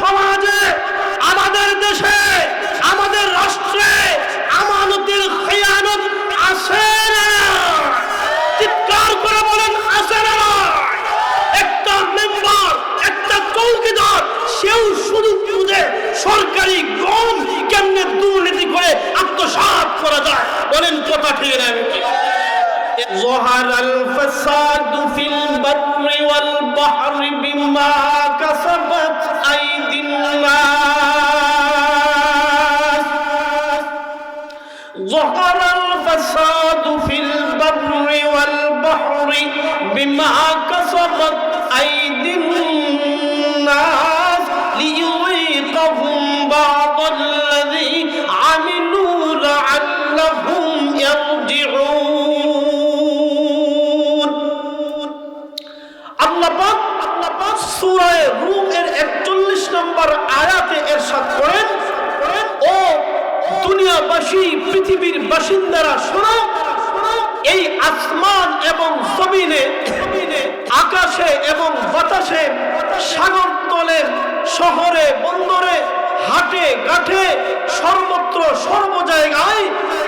সমাজে আমাদের দেশে আমাদের রাষ্ট্রে আমানতের খেয়ানত আছে না চিৎকার করে বলেন আছে না একটা মেম্বার একটা চৌকিদার সেও শুধু বুঝে সরকারি গম কেমনে দুর্নীতি করে আত্মসাৎ করা যায় বলেন কথা ঠিক না ظهر الفساد في البر والبحر بما كسبت أيدي الناس ظهر الفساد في البر والبحر بما كسبت সাক্ষাৎ করেন। ও দুনিয়াবাসী, পৃথিবীর বাসিন্দারা শোনো, এই আসমান এবং জমিনে, আকাশে এবং বাতাসে, সাগর তলে, শহরে, বন্দরে, হাটে গাঠে সর্বত্র সর্ব জায়গায়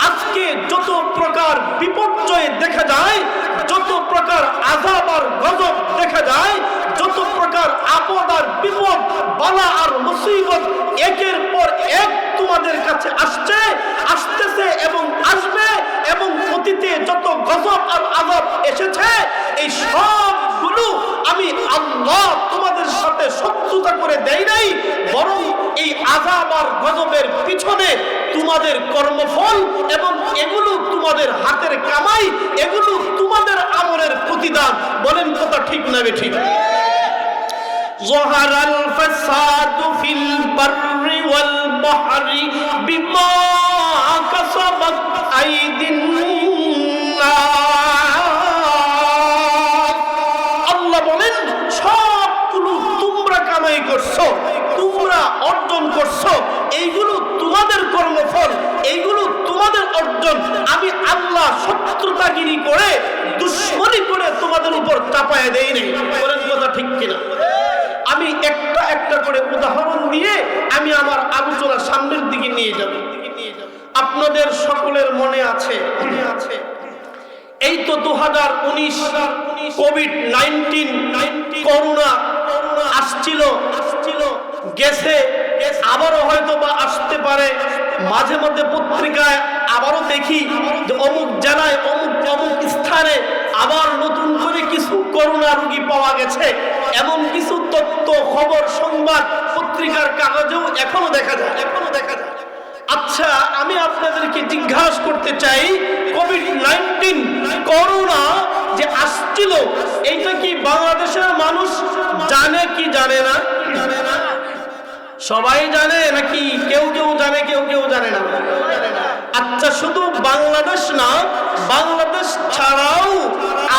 আজকে যত প্রকার বিপর্যয় দেখা যায় যত প্রকার আজাব আর গজব দেখা যায়, যত প্রকার আপদ আর বিপদ, বালা আর মুসিবত একের পর এক তোমাদের কাছে আসছে, আসতেছে এবং আসবে এবং অতীতে যত গজব আর আজাব এসেছে, এই সবগুলো আমি আল্লাহ তোমাদের সাথে শত্রুতা করে দেই নাই, বরং এই আজাব আর গজবের পিছনে তোমাদের কর্মফল এবং এগুলো তোমাদের হাতের কামাই এগুলো তোমাদের আমলের প্রতিদান বলেন কথা ঠিক না বে ঠিক ظهر الفساد في البر والبحر بما كسبت أيدي الناس আল্লাহ বলেন সবগুলো তোমরা কামাই করছো তোমরা অর্জন করছ, এইগুলো তোমাদের কর্মফল, এইগুলো তোমাদের অর্জন। আমি আল্লাহ শত্রুতাগিরি করে, দুশ্মনী করে তোমাদের উপর চাপায় দেই নাই। বলেন কথা ঠিক কিনা? আমি একটা একটা করে উদাহরণ দিয়ে আমি আমার আলোচনা সামনের দিকে নিয়ে যাব। আপনাদের সকলের মনে আছে? আছে এই তো দু হাজার উনিশ কোভিড নাইনটিন করোনা আসছিল। গেছে, আবারও হয়তো বা আসতে পারে। মাঝে মধ্যে পত্রিকায় আবারও দেখি যে অমুক জেলায়, অমুক অমুক স্থানে আবার নতুন করে কিছু করোনা রোগী পাওয়া গেছে। এমন কিছু তথ্য, খবর, সংবাদ, পত্রিকার কাগজেও এখনও দেখা যায়, এখনও দেখা যায়। আচ্ছা আমি আপনাদেরকে জিজ্ঞাসা করতে চাই কোভিড নাইন্টিন করোনা যে আসছিল, এইটা কি বাংলাদেশের মানুষ জানে কি জানে না জানে না? সবাই জানে নাকি কেউ কেউ জানে, কেউ কেউ জানে না? আচ্ছা শুধু বাংলাদেশ না, বাংলাদেশ ছাড়াও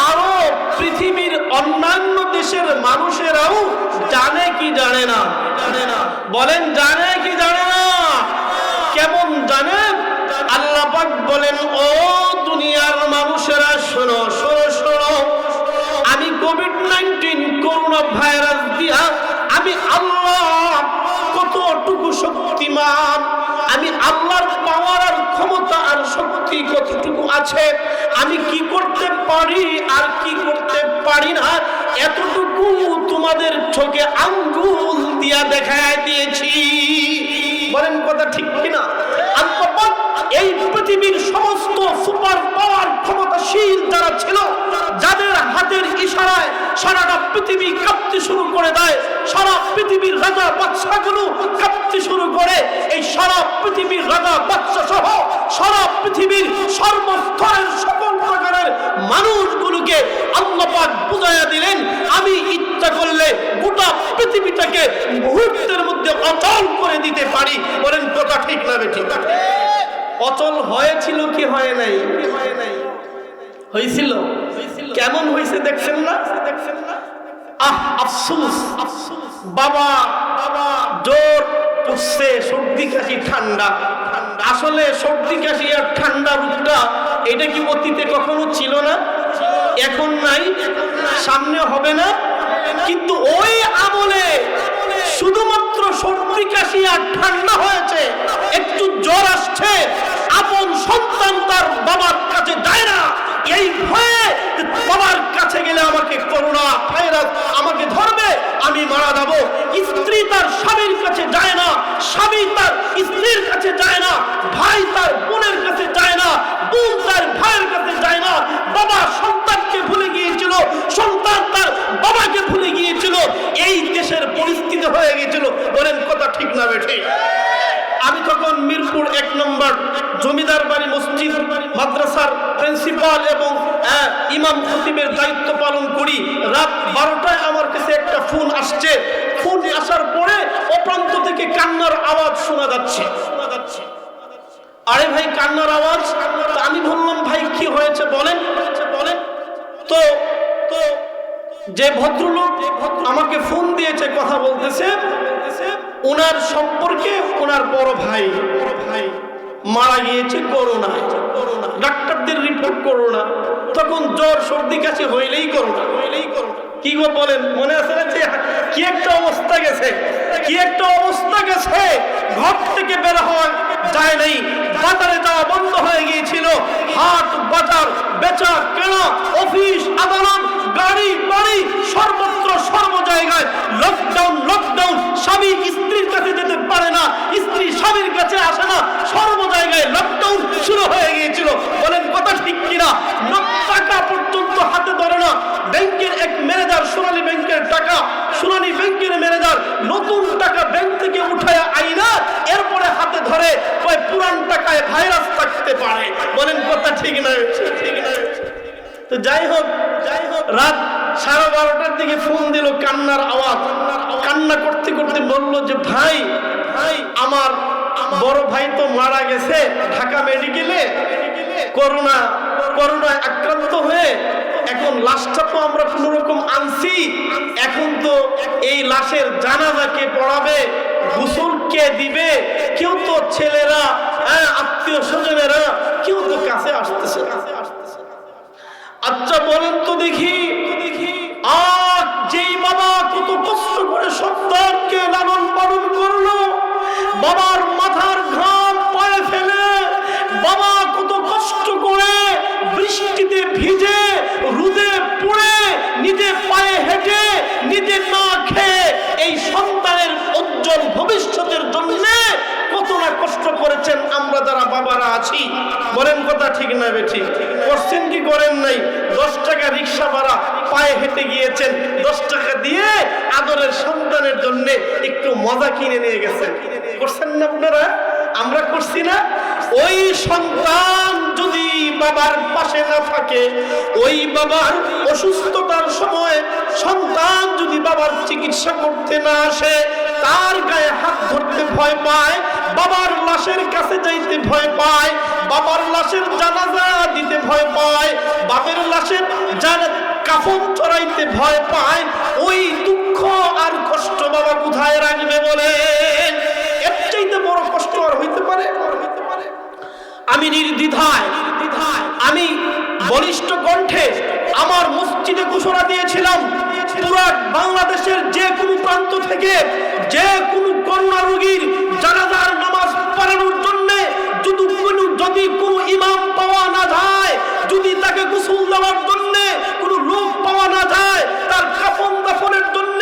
আরও পৃথিবীর অন্যান্য দেশের মানুষেরাও জানে কি জানে না? জানে না বলেন, জানে কি জানে না? কেমন জানেন আল্লাপাক বলেন, ও দুনিয়ার মানুষেরা, শোনো শোনো শোনো। আমি কোভিড নাইন্টিন করোনা ভাইরাস দিয়া, আমি আল্লাহ শক্তিমান আমি আল্লাহর পাওয়ার আর ক্ষমতা আর শক্তি কতটুকু আছে, আমি কি করতে পারি আর কি করতে পারি না, এতটুকু তোমাদের চোখে আঙ্গুল দিয়া দেখায় দিয়েছি। বলেন কথা ঠিক কিনা? এই পৃথিবীর সমস্ত সুপার পাওয়ার ক্ষমতাশীল যারা ছিল, যাদের হাতের ইশারায় সারাটা পৃথিবী কাঁপতে শুরু করে দেয়। সারা পৃথিবীর রাজা বাদশাগুলো কাঁপতে শুরু করে। এই সারা পৃথিবীর রাজা বাদশা সহ সারা পৃথিবীর সর্বস্তরের সকল প্রকারের মানুষগুলোকে আল্লাহ পাক বুঝাইয়া দিলেন আমি ইচ্ছা করলে গোটা পৃথিবীটাকে মুহূর্তের মধ্যে অচল করে দিতে পারি। বলেন কথা ঠিক না ঠিক অচল হয়েছিল কি হয় নাই? কি হয় নাই? হয়েছিল হয়েছিল? কেমন হয়েছে দেখছেন না? দেখছেন না আহ, আফসুস। বাবা বাবা, জোর পড়ছে সর্দি কাশি, ঠান্ডা। আসলে সর্দি কাশি আর ঠান্ডা রূপটা এটা কি অতীতে কখনো ছিল না? এখন নাই। সামনে হবে না। কিন্তু ওই আমলে শুধুমাত্র সর্দি ঠান্ডা হয়েছে। একটু জ্বর আসছে। আপন সন্তান তার বাবার কাছে না। এই ভয়ে বাবার কাছে গেলে আমাকে করোনা ভাইরাস আমাকে ধরবে, আমি মারা যাব। স্ত্রী তার স্বামীর কাছে যায় না, স্বামী তার স্ত্রীর কাছে যায় না, ভাই তার বোনের কাছে যায় না বোন তার ভাইয়ের কাছে যায় না বাবা সন্তানকে ভুলে গিয়েছিল সন্তান তার বাবাকে ভুলে গিয়েছিল এই দেশের পরিস্থিতি হয়ে গিয়েছিল বলেন কথা ঠিক না বেঠে আমি তখন মিরপুর এক নম্বর জমিদার বাড়ি মসজিদ মাদ্রাসার প্রিন্সিপাল এবং আহ, ইমাম খতিবের দায়িত্ব পালন করি। রাত বারোটায় আমার কাছে একটা ফোন আসছে। ফোন আসার পরে অপ্রান্ত থেকে কান্নার আওয়াজ শোনা যাচ্ছে। শোনা যাচ্ছে আরে ভাই, কান্নার আওয়াজ? আমি বললাম, ভাই, কি হয়েছে বলেন বলেন। তো তো, যে ভদ্রলোক আমাকে ফোন দিয়েছে, কথা বলতেছে, ওনার সম্পর্কে ওনার বড় ভাই। মারা গিয়েছে করোনা ডাক্তারদের রিপোর্ট করোনা। তখন জ্বর সর্দি কাছে হইলেই করোনা। হইলেই করোনা কি গো বলেন, মনে আছে না যে কি একটা অবস্থা গেছে? কি একটা অবস্থা গেছে? ঘর থেকে বের হওয়া যায় নাই। বাজারে যাওয়া বন্ধ হয়ে গিয়েছিল। হাট, বাজার বেচা কেনা, অফিস, আদালত, গাড়ি, বাড়ি, সর্বত্র সর্ব জায়গায় লকডাউন লকডাউন স্বামী স্ত্রীর কাছে যেতে পারে না, স্ত্রী স্বামীর কাছে আসে না, সর্ব জায়গায় লকডাউন শুরু হয়ে গিয়েছিল। বলেন কথা ঠিক কিনা? টাকা পর্যন্ত হাতে ধরে না। ব্যাংকের এক ম্যানেজার, সোনালী ব্যাংকের টাকা, সোনালী ব্যাংকের ম্যানেজার নতুন টাকা ব্যাংক থেকে উঠায় আইনা, এরপরে হাতে ধরে কয় পুরান টাকায় ভাইরাস থাকতে পারে। বলেন কথা ঠিক না? ঠিক না? তো যাই হোক যাই হোক, রাত বারোটার দিকে ফোন দিল কান্নার আওয়াজ। কান্না করতে করতে বলল যে, ভাই ভাই, আমার বড় ভাই তো মারা গেছে। ঢাকা মেডিকেলে করোনা করোনায় আক্রান্ত হয়ে এখন লাশটা তো আমরা কোন রকম আনছি। এখন তো এই লাশের জানাজাকে পড়াবে, গোসল কে দিবে? কেউ তো ছেলেরা হ্যাঁ আত্মীয় স্বজনেরা, কেউ তো কাছে আসতেছে আচ্ছা বলেন তো দেখি, আজ যেই বাবা কত কষ্ট করে সন্তানকে লালন পালন করল, বাবার মাথার ঘাম পায়ে ফেলে, বাবা কত কষ্ট করে বৃষ্টিতে ভিজে, রুদে পড়ে নিজে পায়ে হেঁটে, নিজে না খেয়ে এই সন্তানের উজ্জ্বল ভবিষ্যতের জন্য কত না কষ্ট করেছেন আমরা যারা বাবারা আছি। বলেন কথা ঠিক না বেঠি করছেন কি করেন নাই? দশ টাকা রিক্সা ভাড়া পায়ে হেঁটে গিয়েছেন। দশ টাকা দিয়ে আদরের সন্তানের জন্য একটু মজা কিনে নিয়ে গেছেন। করছেন না আপনারা? আমরা করছি না। ওই সন্তান যদি বাবার পাশে না থাকে, ওই বাবার অসুস্থতার সময় সন্তান যদি বাবার চিকিৎসা করতে না আসে, তার গায়ে হাত ধরতে ভয় পায়, বাবার লাশের কাছে যাইতে ভয় পায়, বাবার লাশের জানাজা দিতে ভয় পায়, বাপের লাশের জানা কাফন চড়াইতে ভয় পায়, ওই দুঃখ আর কষ্ট বাবা কোথায় রাখবে বলেন এর চাইতে বড় কষ্ট আর হইতে পারে? আমি নির্দ্বিধায়, আমি বলিষ্ঠ কণ্ঠে আমার মসজিদে ঘোষণা দিয়েছিলাম বাংলাদেশের যে কোনো প্রান্ত থেকে যে কোনো করোনা রোগীর জানাজার নামাজ পড়ানোর জন্য যদি কোনো যদি কোনো ইমাম পাওয়া না যায়, যদি তাকে গোসল দেওয়ার জন্য কোনো লোক পাওয়া না যায় তার কাফন দাফনের জন্য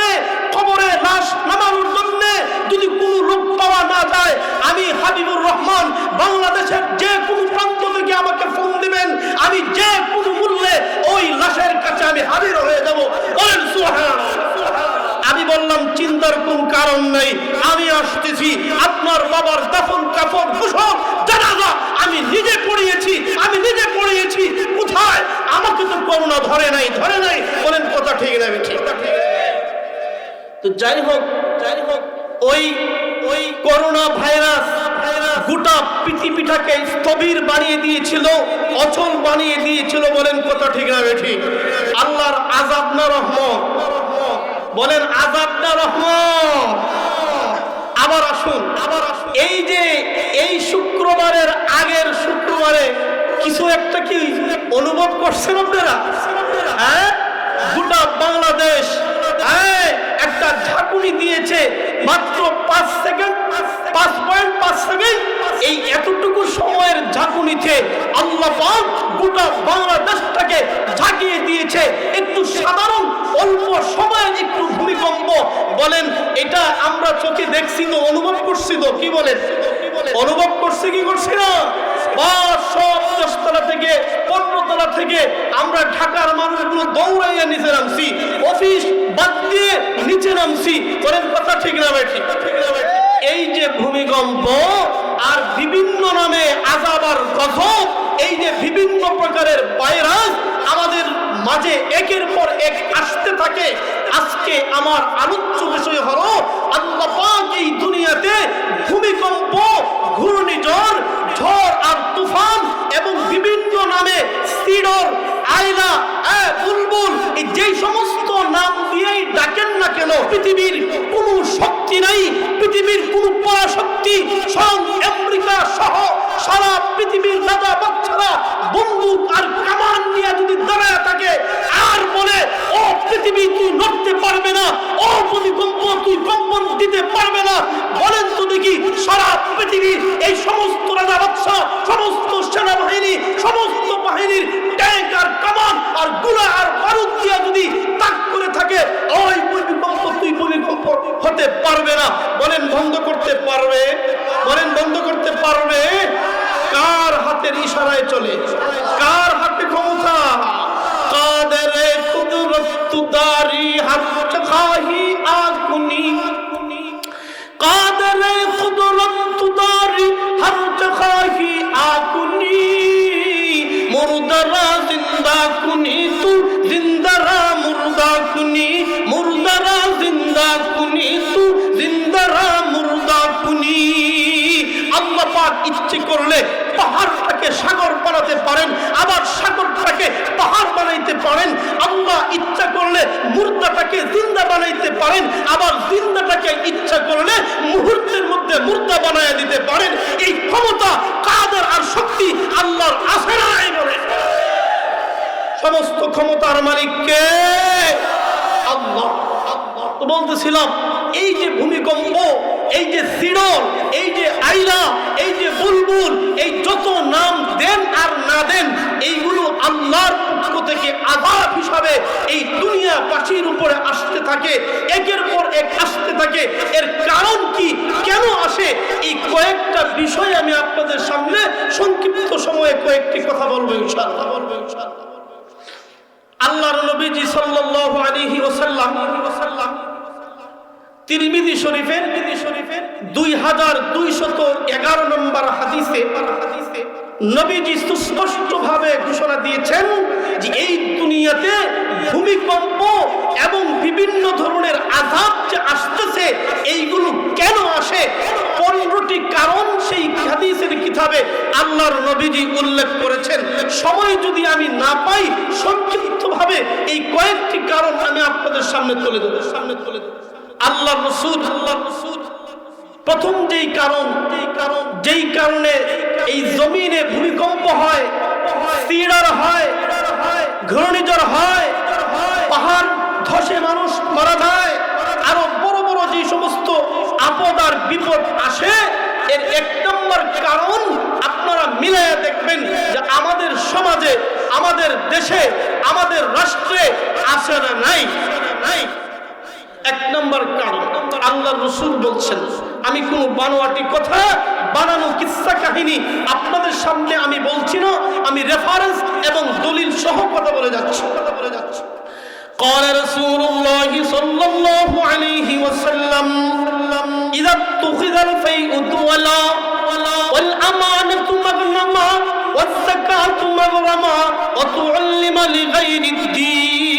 লাশ নামানোর জন্য যদি কোনো লোক পাওয়া না যায়, আমি হাবিবুর রহমান বাংলাদেশের যে কোনো প্রান্ত থেকে আমাকে ফোন দিবেন। আমি যে কোনো মূল্যে ওই লাশের কাছে আমি হাজির হয়ে যাব। বলেন। আমি বললাম, চিন্তার কোন কারণ নেই। আমি আসতেছি। আপনার বাবার দাফন কাফন কুশল জানাজা আমি নিজে পড়িয়েছি আমি নিজে পড়িয়েছি কোথায়? আমাকে তো করোনা ধরে নাই ধরে নাই। বলেন, কথা ঠিক না ঠিক তো যাই হোক যাই হোক, ওই ওই করোনা ভাইরাস, গোটা পৃথিবীটাকে স্থবির বানিয়ে দিয়েছিল, অচল বানিয়ে দিয়েছিল বলেন কথা ঠিক না ঠিক। আল্লাহর আজাব না রহমত। বলেন আজাব না রহমত। আবার আসুন আবার আসুন। এই যে, এই শুক্রবারের আগের শুক্রবারে কিছু একটা কি অনুভব করছেন আপনারা? হ্যাঁ? গোটা বাংলাদেশ হ্যাঁ? একটা ঝাঁকুনি দিয়েছে মাত্র পাঁচ সেকেন্ড, পাঁচ পয়েন্ট, পাঁচ সেকেন্ড। এই এতটুকু সময়ের ঝাঁকুনিতে আল্লাহ গোটা বাংলাদেশটাকে ঝাঁকিয়ে দিয়েছে। একটু সাধারণ, অল্প সময়ে একটু ভূমিকম্প। বলেন, এটা আমরা চোখে দেখছি তো, অনুভব করছি তো, কি বলেন? অনুভব করছি কি করছি না? সব দশতলা থেকে আর বিভিন্ন এই যে বিভিন্ন প্রকারের ভাইরাস আমাদের মাঝে একের পর এক আসতে থাকে। আজকে আমার আলোচ্য বিষয় হলো, আল্লাহ এই দুনিয়াতে ভূমিকম্প ঘূর্ণিঝড় ঝড় আর তুফান এবং বিভিন্ন নামে সিডর আয়লা এ, বুলবুল এই যেই সমস্ত নাম দিয়েই ডাকেন না কেন পৃথিবীর কোনো শক্তি নাই, পৃথিবীর কোনো পরাশক্তি। স্বয়ং আমেরিকা সহ সারা পৃথিবীর রাজা বাচ্চারা, বন্দুক আর কামান নিয়ে যদি দাঁড়ায় থাকে, আর বলে, ও পৃথিবী, তুই নড়তে পারবে না, ও ভূমিকম্প, তুই কম্পন দিতে পারবে না। বলেন তো দেখি, সারা পৃথিবীর এই সমস্ত রাজা বাচ্চা, সমস্ত সেনাবাহিনী, সমস্ত বাহিনীর ট্যাঙ্ক আর কামান আরগুলা আর বারুদ দিয়া যদি করে থাকে ওই ভূমিকম্প তুই ভূমিকম্প হতে পারবে না। বলেন, বন্ধ করতে পারবে? বলেন, বন্ধ করতে পারবে? কার হাতের ইশারায় চলে? ইচ্ছে করলে পাহাড়টাকে সাগর বানাতে পারেন, আবার সাগরটাকে পাহাড় বানাইতে পারেন। আল্লাহ ইচ্ছা করলে মুর্দাটাকে জিন্দা বানাইতে পারেন, আবার জিন্দাটাকে ইচ্ছা করলে মুহূর্তের মধ্যে মুর্দা বানায় দিতে পারেন। এই ক্ষমতা, কাদের আর শক্তি আল্লাহর আছে নাই বলে। সমস্ত ক্ষমতার মালিককে আল্লাহ বলতেছিলাম, এই যে ভূমিকম্প এই যে সিডর এই যে আইলা, এই যে বুলবুল, এই যত নাম দেন আর না দেন, এইগুলো আল্লাহর পক্ষ থেকে আজাব হিসাবে এই দুনিয়াবাসীর উপরে আসতে থাকে, একের পর এক আসতে থাকে। এর কারণ কি, কেন আসে? এই কয়েকটা বিষয় আমি আপনাদের সামনে সংক্ষিপ্ত সময়ে কয়েকটি কথা বলব ইনশাআল্লাহ। বলব ইনশাআল্লাহ আল্লাহর নবীজি সাল্লাল্লাহু আলাইহি ওয়াসাল্লাম ওয়াসাল্লাম তিরমিজি শরীফের তিরমিজি শরীফের 2211 নম্বর হাদিসে নবীজি সুস্পষ্টভাবে ঘোষণা দিয়েছেন যে এই দুনিয়াতে ভূমিকম্প এবং বিভিন্ন ধরনের আযাব যে আসতেছে, এইগুলো কেন আসে? পনেরোটি কারণ সেই হাদিসের কিতাবে আল্লাহর নবীজি উল্লেখ করেছেন। সময় যদি আমি না পাই, সংক্ষিপ্তভাবে এই কয়েকটি কারণ আমি আপনাদের সামনে তুলে দেবো সামনে তুলে দেবো আল্লাহ রসুল আল্লাহ রসুল। প্রথম যেই কারণ যেই কারণ যেই কারণে এই জমিনে ভূমিকম্প হয় সিডার হয়, ঘূর্ণিঝড় হয়, পাহাড় ধসে মানুষ মারা যায়, আরও বড় বড় যে সমস্ত আপদ আর বিপদ আসে, এর এক নম্বর কারণ আপনারা মিলাইয়া দেখবেন যে আমাদের সমাজে, আমাদের দেশে, আমাদের রাষ্ট্রে আসে না, নাই নাই। এক নম্বর কারণ আল্লাহ রসুল বলছেন আমি কোনো বানোয়াটি কথা বানানো কিচ্ছা কাহিনী আপনাদের সামনে আমি বলছি না আমি রেফারেন্স এবং দলিল সহ কথা বলে যাচ্ছি কথা বলে যাচ্ছি قال رسول الله صلى الله عليه وسلم إذا اتخذ الفيء دولا والأمانة مغنما والزكاة مغرما وتعلم لغير الدين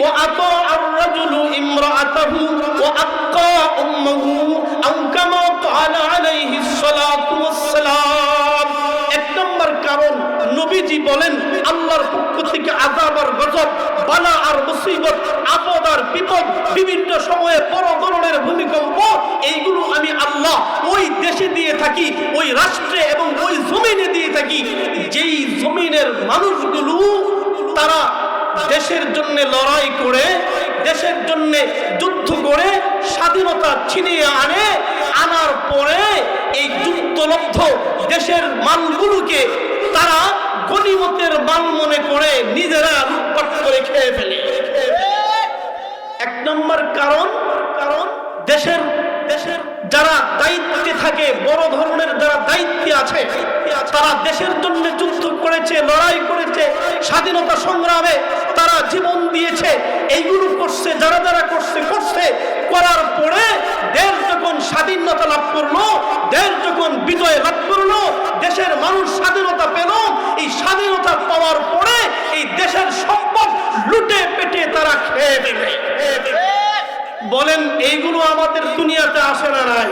وأطاع الرجل امرأته وأقى أمه أو كما قال عليه الصلاة والسلام এক নম্বর কারণ নবীজি বলেন আল্লাহর পক্ষ থেকে আজাব আর গজব বালা আর মুসিবত আপদ আর বিপদ বিভিন্ন সময়ে বড় ধরনের ভূমিকম্প এইগুলো আমি আল্লাহ ওই দেশে দিয়ে থাকি ওই রাষ্ট্রে এবং ওই জমিনে দিয়ে থাকি যেই জমিনের মানুষগুলো তারা দেশের জন্য লড়াই করে, দেশের জন্য যুদ্ধ করে স্বাধীনতা ছিনিয়ে আনে, আনার পরে এই যুদ্ধলব্ধ দেশের মালগুলোকে তারা গণিমতের মাল মনে করে নিজেরা লুটপাট করে খেয়ে ফেলে। এক নম্বর কারণ কারণ দেশের দেশের যারা দায়িত্বে থাকে, বড় ধরনের যারা দায়িত্বে আছে, তারা দেশের জন্য যুদ্ধ করেছে, লড়াই করেছে, স্বাধীনতা সংগ্রামে জীবন দিয়েছে এইগুলো করছে, যারা যারা করছে করছে, করার পরে দেশ যখন স্বাধীনতা লাভ করল, দেশ যখন বিজয় লাভ করল, দেশের মানুষ স্বাধীনতা পেল, এই স্বাধীনতা পাওয়ার পরে এই দেশের সম্পদ লুটে পেটে তারা খেয়ে দেবে। বলেন, এইগুলো আমাদের দুনিয়াতে আসে না নাই।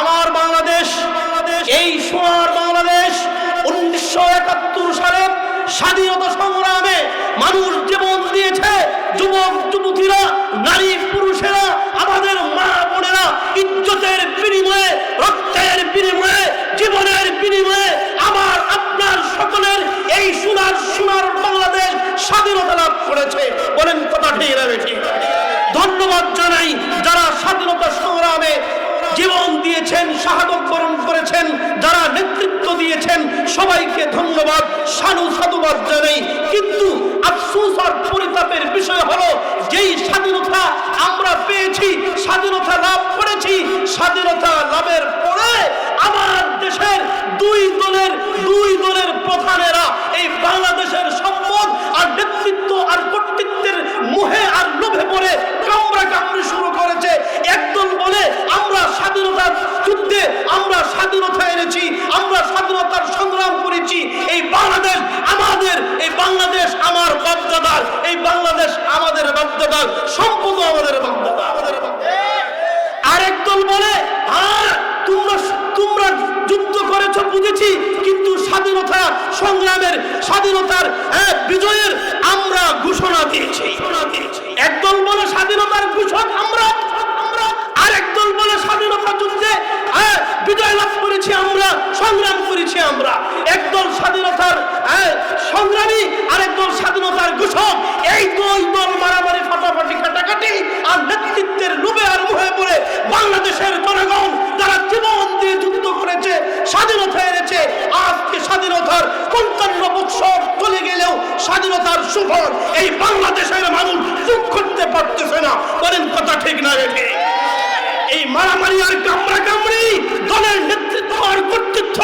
আমার বাংলাদেশ, এই সোনার বাংলাদেশ উনিশশো একাত্তর সালে স্বাধীনতা সংগ্রামে মানুষ জীবন দিয়েছে। যুবক, যুবতীরা, নারী, পুরুষেরা, আমাদের মা বোনেরা ইজ্জতের বিনিময়ে, রক্তের বিনিময়ে, জীবনের বিনিময়ে আমার আপনার সকলের এই সোনার সোনার বাংলাদেশ স্বাধীনতা লাভ করেছে। বলেন কথা ঠিক না বেঠিক। ধন্যবাদ জানাই যারা স্বাধীনতা সংগ্রামে জীবন দিয়েছেন, শাহাদত বরণ করেছেন, যারা নেতৃত্ব দিয়েছেন, সবাইকে ধন্যবাদ সাধু সাধুবাদ জানাই। কিন্তু আফসোস আর পরিতাপের বিষয় হলো, যেই স্বাধীনতা আমরা পেয়েছি, স্বাধীনতা লাভ করেছি, স্বাধীনতা লাভের পরে আমার দেশের দুই দলের দুই দলের প্রধানেরা এই বাংলাদেশের সম্পদ আর নেতৃত্ব আর কর্তৃত্বের মুহে আর লোভে পড়ে কামড়ি শুরু করেছে। একদল বলে আমরা স্বাধীনতার যুদ্ধে আমরা স্বাধীনতা এনেছি আমরা স্বাধীনতার সংগ্রাম করেছি। এই বাংলাদেশ আমাদের এই বাংলাদেশ আমার এই বাংলাদেশ আমাদের সম্পদ আমাদের আমাদের আরেক দল বলে আর তোমরা তোমরা যুদ্ধ করেছ বুঝেছি কিন্তু স্বাধীনতা সংগ্রামের স্বাধীনতার হ্যাঁ, বিজয়ের আমরা ঘোষণা দিয়েছি। একদল বলে স্বাধীনতার ঘোষক আমরা আমরা। আরেক দল বলে স্বাধীনতা যুদ্ধে বিজয় লাভ করেছি আমরা, সংগ্রাম করেছি আমরা। একদল স্বাধীনতার সংগ্রামী, আরেক দল স্বাধীনতার ঘোষক। এই দুই দল মারামারি, ফাটাফাটি, কাটাকাটি আর নেতৃত্বের লোভে আর মুহে পড়ে বাংলাদেশের জনগণ যারা জীবন দিয়ে যুদ্ধ করেছে, স্বাধীনতা এনেছে, আজকে স্বাধীনতার পঞ্চান্ন বৎসর চলে গেলেও স্বাধীনতার সুফল এই বাংলাদেশের মানুষ পারতেছে না বলেন কথা ঠিক না রেখে এই মারামারি আর কামড়া কামড়ি দলের নেতৃত্ব আর কর্তৃত্ব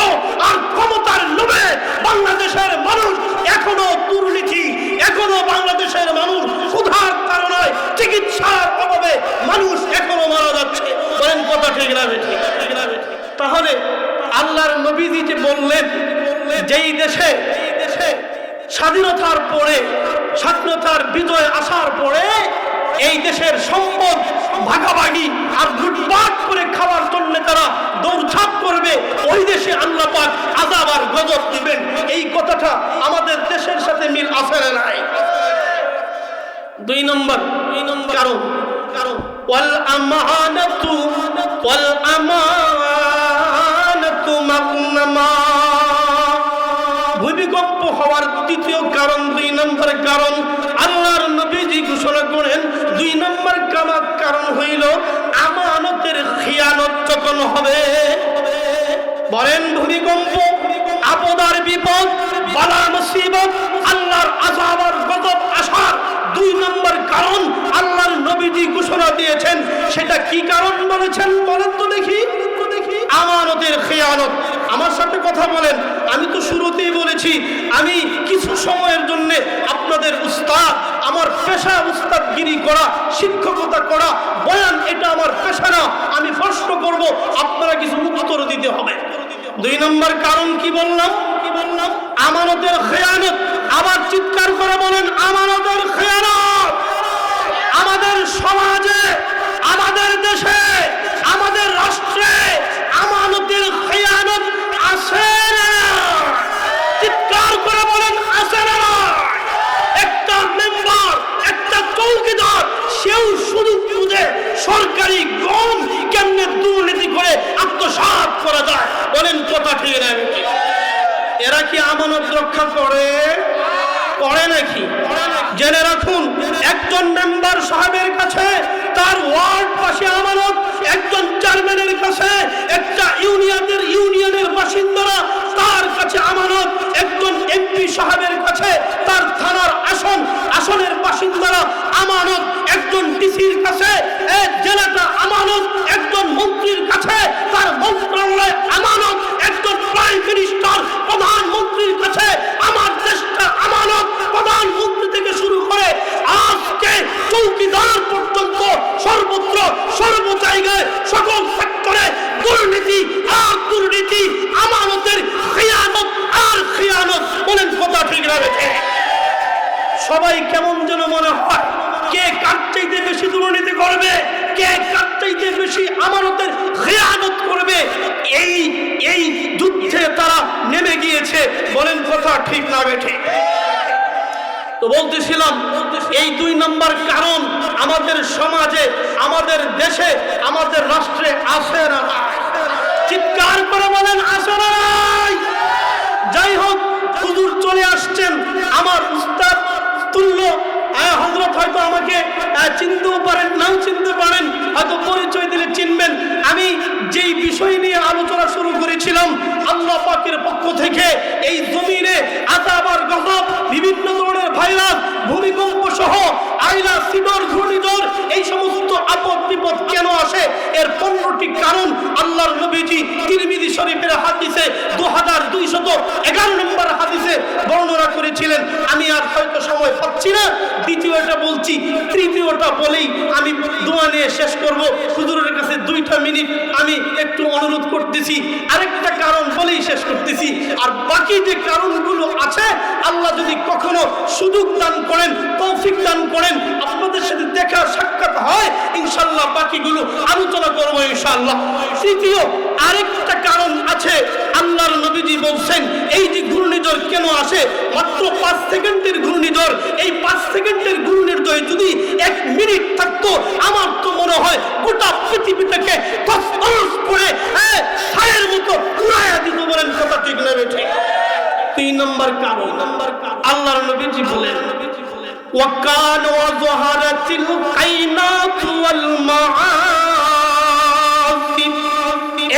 আর ক্ষমতার লোভে বাংলাদেশের মানুষ এখনও দুর্নীতি, এখনও বাংলাদেশের মানুষ সুধার কারণে চিকিৎসার অভাবে মানুষ এখনও মারা যাচ্ছে বলেন কথা ঠিক না বেঠিক? তাহলে আল্লাহর নবীজি যে বললেন, যেই দেশে স্বাধীনতার পরে, স্বাধীনতার বিজয় আসার পরে এই দেশের সম্পদ, ভাগাভাগি আর লুটপাট করে খাওয়ার জন্য তারা দৌড়ঝাঁপ করবে। ওই দেশে আল্লাহ পাক আজাব আর গজব দিবেন। এই কথাটা আমাদের দেশের সাথে মিল আছে না নাই? দুই নম্বর দুই নম্বর কারণ কারণ, ওয়াল আমানাতু ওয়াল আমানাতু মাগনামা ভূমিকম্প হওয়ার দ্বিতীয় কারণ, দুই নম্বর কারণ নবীজি ঘোষণা করেন, দুই নম্বর কামাত কারণ হইল আমানতের খিয়ানত যখন হবে, বলেন ভূমিকম্প, আপদার বিপদ, বালা মুসিবত, আল্লাহর আযাব আর গজব আসার দুই নম্বর কারণ আল্লাহর নবীজি ঘোষণা দিয়েছেন। সেটা কি কারণ বলেছেন বলেন তো দেখি। আমানতের খেয়ানত আমার সাথে কথা বলেন। আমি তো শুরুতেই বলেছি, আমি কিছু সময়ের জন্য আপনাদের উস্তাদ, আমার পেশা উস্তাদগিরি করা, শিক্ষকতা করা, বয়ান এটা আমার পেশা না। আমি প্রশ্ন করব, আপনারা কিছু উত্তর দিতে হবে। দুই নম্বর কারণ কি বললাম? কি বললাম আমানতের খেয়ানত। আবার চিৎকার করে বলেন, আমানতের খেয়ানত। আমাদের সমাজে, আমাদের দেশে সেও শুধু খুঁজে সরকারি গম কেমনে দুর্নীতি করে আত্মসাত করা যায়? বলেন কথা ঠিক না এরা কি আমানত রক্ষা করে? করে নাকি? জেনে রাখুন, একজন মেম্বার সাহেবের কাছে তার ওয়ার্ড পাশে আমানত একজন চেয়ারম্যানের কাছে একটা ইউনিয়নের ইউনিয়নের বাসিন্দারা তার কাছে আমানত একজন এমপি সাহেবের কাছে কাছে তার মন্ত্রণালয় আমানত, একজন প্রাইম মিনিস্টার, প্রধানমন্ত্রীর কাছে আমার দেশটা আমানত, প্রধানমন্ত্রী থেকে শুরু করে আজকে চৌকিদার পর্যন্ত সর্বত্র, সর্ব জায়গায় সকল সেক্টরে দুর্নীতি আর দুর্নীতি, আমানতের খেয়ানত আর খেয়ানত। বলেন কথা ঠিক রাখে সবাই কেমন বেশি দুর্নীতি করবে, কে কার চাইতে বেশি আমানতের খেয়ানত করবে, এই এই যুদ্ধে তারা নেমে গিয়েছে বলেন কথা ঠিক না বেঠে। তো বলতেছিলাম, এই দুই নম্বর কারণ আমাদের সমাজে, আমাদের দেশে, আমাদের রাষ্ট্রে আসে না চিৎকার করে বলেন আসে যাই হোক, হুজুর চলে আসছেন, আমার উস্তাদ তুল্য আহ, হযরত হয়তো আমাকে চিনতেও পারেন নাও চিনতে পারেন হয়তো পরিচয় দিলে চিনবেন। আমি যেই বিষয় নিয়ে আলোচনা শুরু করেছিলাম আল্লাহ পাকের পক্ষ থেকে এই জমিনে আতাবার গজব বিভিন্ন ধরনের ভাইরাস ভূমিকম্প সহ আইলা সিডর ঘূর্ণিঝড় এই সমস্ত আপদ বিপদ কেন আসে? এর পনেরোটি কারণ আল্লাহর নবীজি তিরমিজি শরীফের হাদিসে দু হাজার দুইশত এগারো নম্বর হাদিসে বর্ণনা করেছিলেন আমি আর হয়তো সময় পাচ্ছি না। দ্বিতীয়টা বলছি, তৃতীয়টা বলেই আমি দোয়া নিয়ে শেষ করব। হুজুরের কাছে দুইটা মিনিট আমি একটু অনুরোধ করতেছি। আরেকটা কারণ বলেই শেষ করতেছি। আর বাকি যে কারণগুলো আছে, আল্লাহ যদি কখনো সুযোগ দান করেন, তৌফিক দান করেন, আপনাদের সাথে দেখা সাক্ষাৎ হয় ইনশাল্লাহ বাকিগুলো আলোচনা করব ইনশাল্লাহ তৃতীয়, আরেকটা কারণ আছে। আল্লাহর নবীজি বলছেন, এই যে ঘূর্ণিঝড় কেন আসে? মাত্র পাঁচ সেকেন্ডের ঘূর্ণিঝড় এই পাঁচ সেকেন্ডের ঘূর্ণিঝড় যদি এক মিনিট থাকতো আমার তো মনে হয় গোটা পৃথিবীটাকে তসতস করে হ্যাঁ ছায়ের মতো উড়াইয়া দিত বলেন কথা ঠিক নেবে ঠিক তিন নম্বর কারণ নম্বর আল্লাহর নবীজি বলেন وكان وظهرت القينات والمعاصي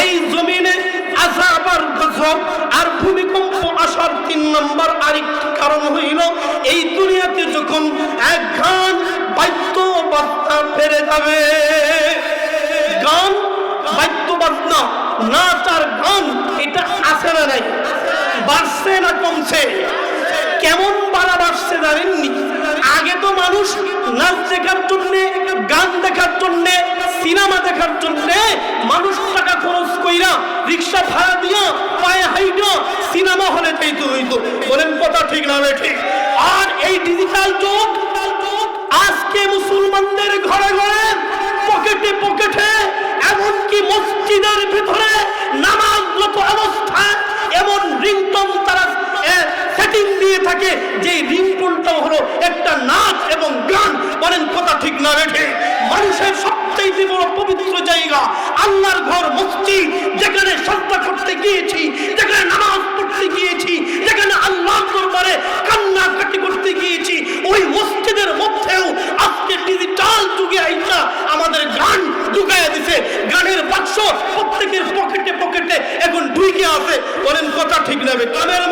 এই জমিনে আযাব আর গজব আর ভূমিকম্প আসার তিন নম্বর আরেকটি কারণ হইল, এই দুনিয়াতে যখন এক গান বাদ্য বার্তা ফেরে যাবে, গান বাদ্য বাজনা নাচ আর গান এটা আছে না নাই, বাড়ছে না কমছে, কেমন বাড়া বাড়ছে জানেননি? আগে তো মানুষ নাচ দেখার জন্য, গান দেখার জন্য, সিনেমা দেখার জন্য মানুষ টাকা খরচ কইরা রিক্সা ভাড়া দিয়া পায়ে হাইটা যাইতে বলেন কথা ঠিক না ঠিক। আর এই ডিজিটাল যুগ, আজকে মুসলমানদের ঘরে ঘরে, পকেটে পকেটে, এমনকি মসজিদের ভিতরে নামাজরত অবস্থায় এমন রিংটন তারা সেটিং দিয়ে থাকে, যে রিংটোনটা হলো একটা নাচ এবং গান। বলেন কথা ঠিক না রেখে মানুষের সবচেয়ে বড় পবিত্র জায়গা, আল্লাহর ঘর, মসজিদ, যেখানে শ্রদ্ধা করতে গিয়েছি, যেখানে নামাজ পড়তে গিয়েছি দরবারে কান্নাকাটি করতে গিয়েছি। ওই মসজিদের মধ্যেও আজকে ডিজিটাল যুগে আইসা আমাদের গান ঢুকাইয়া দিছে। গানের বাক্স প্রত্যেকের পকেটে পকেটে এখন ঢুকে আছে। বলেন, কথা ঠিক নেবে কানের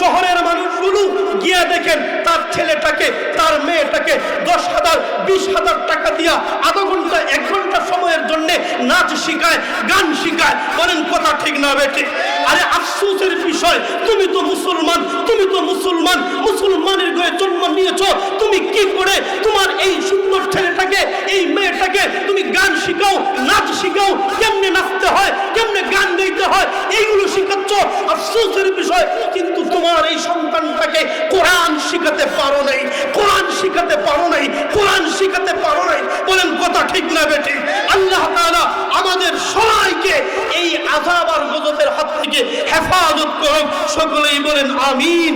শহরের মানুষগুলো গিয়া দেখেন, তার ছেলেটাকে, তার মেয়েটাকে দশ হাজার, বিশ হাজার টাকা দিয়া আধা ঘণ্টা, এক ঘণ্টা সময়ের জন্য নাচ শিখায়, গান শিখায়। বলেন, কথা ঠিক না বেটে আরে আফসোসের বিষয়, তুমি তো মুসলমান, তুমি তো মুসলমান, মুসলমানের গায়ে জন্ম নিয়েছ, তুমি কি করে তোমার এই সুন্দর ছেলেটাকে, এই মেয়েটাকে তুমি গান শিখাও, নাচ শিখাও, কেমনে নাচতে হয়, কেমনে গান গাইতে হয়, এইগুলো শিখাচ্ছ? আফসোসের বিষয়, কিন্তু তোমার এই সন্তানটাকে কোরআন শিখাতে পারো নাই, কোরআন শিখাতে পারো নাই, কোরআন শিখাতে পারো নাই। বলেন, কথা ঠিক না বেটি আল্লাহ তাআলা আমাদের সবাইকে এই আযাব আর গজবের হাত থেকে হেফাজত করুন সকলেই বলেন, আমিন।